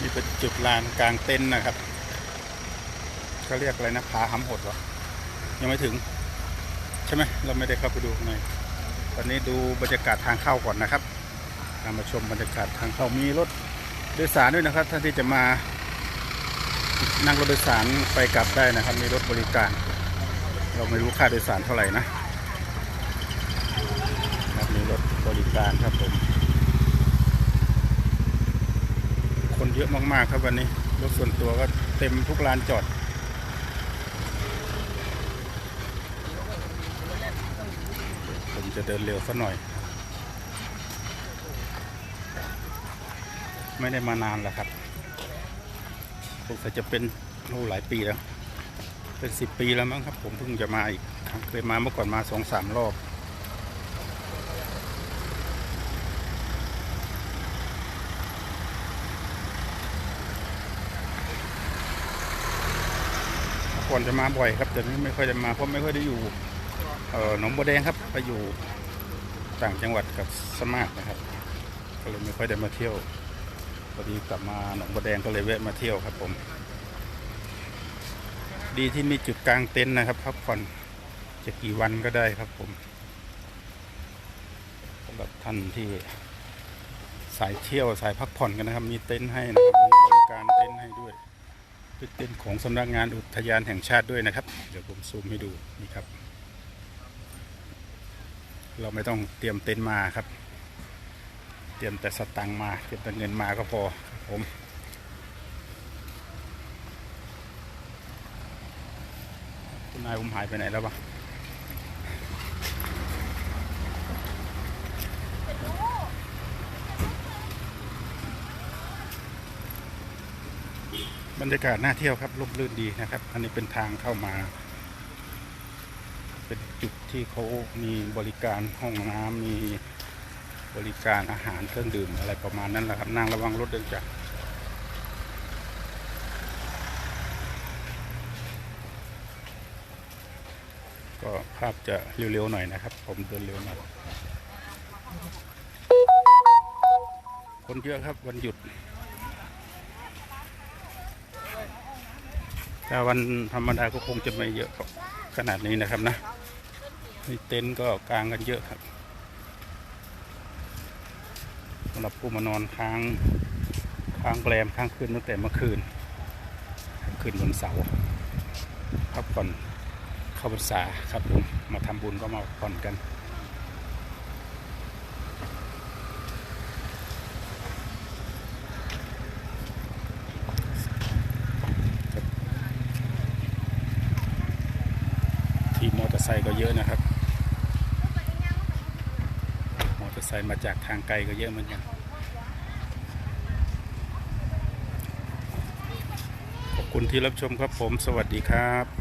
นี่เป็นจุดลานกลางเต็นท์นะครับเขาเรียกอะไรนะผาหำหดวะยังไม่ถึง ใช่ไหมเราไม่ได้เข้าไปดูข้างในตอนนี้ดูบรรยากาศทางเข้าก่อนนะครับตามมาชมบรรยากาศทางเข้ามีรถโดยสารด้วยนะครับท่านที่จะมานั่งรถโดยสารไปกลับได้นะครับ มีรถบริการ เราไม่รู้ค่าโดยสารเท่าไหร่นะครับมีรถบริการครับผม คนเยอะมากๆครับวันนี้ รถส่วนตัวก็เต็มทุกลานจอด ผมจะเดินเร็วสักหน่อย ไม่ได้มานานแล้วครับสงสัยจะเป็นโอ้หลายปีแล้ว เป็นสิบปีแล้วมั้งครับ ผมเพิ่งจะมาอีกเคยมาเมื่อก่อนมาสองสามรอบ ก่อนจะมาบ่อยครับแต่นี้ไม่ค่อยจะมาเพราะไม่ค่อยได้อยู่เออหนองบัวแดงครับไปอยู่ต่างจังหวัดกับสมาร์ทนะครับ ก็เลยไม่ค่อยได้มาเที่ยวพอดีกลับมาหนองบัวแดงก็เลยแวะมาเที่ยวครับผม ดีที่มีจุดกลางเต็นท์นะครับพักผ่อนจะกี่วันก็ได้ครับผมสำหรับท่านที่สายเที่ยวสายพักผ่อนกันนะครับ มีเต็นท์ให้นะครับมีบริการเต็นท์ให้ด้วย จุดเต็นของสำนักงานอุทยานแห่งชาติด้วยนะครับ เดี๋ยวผมซูมให้ดูนี่ครับ เราไม่ต้องเตรียมเต็นท์มาครับ เตรียมแต่สตังค์มา เตรียมแต่เงินมาก็พอครับผมคุณนายผมหายไปไหนแล้วบ้าง บรรยากาศน่าเที่ยวครับร่มรื่นดีนะครับ อันนี้เป็นทางเข้ามา เป็นจุดที่เขามีบริการห้องน้ำมีบริการอาหารเครื่องดื่มอะไรประมาณนั้นแหละครับนั่งระวังรถเดินจากก็ภาพจะเร็วๆหน่อยนะครับ ผมเดินเร็วหน่อยคนเยอะครับวันหยุด ถ้าวันธรรมดาก็คงจะไม่เยอะขนาดนี้นะครับนะนี่เต็นท์ก็กางกันเยอะครับสำหรับผู้มานอนค้างค้างแรมค้างคืนตั้งแต่เมื่อคืนคืนวันเสาร์พักผ่อนเข้าพรรษาครับผมมาทำบุญก็มาผ่อนกัน ทีมมอเต อร์ไซค์ก็เยอะนะครับ มอเตอร์ไซค์มาจากทางไกลก็เยอะเหมือนกันขอบคุณที่รับชมครับผม สวัสดีครับ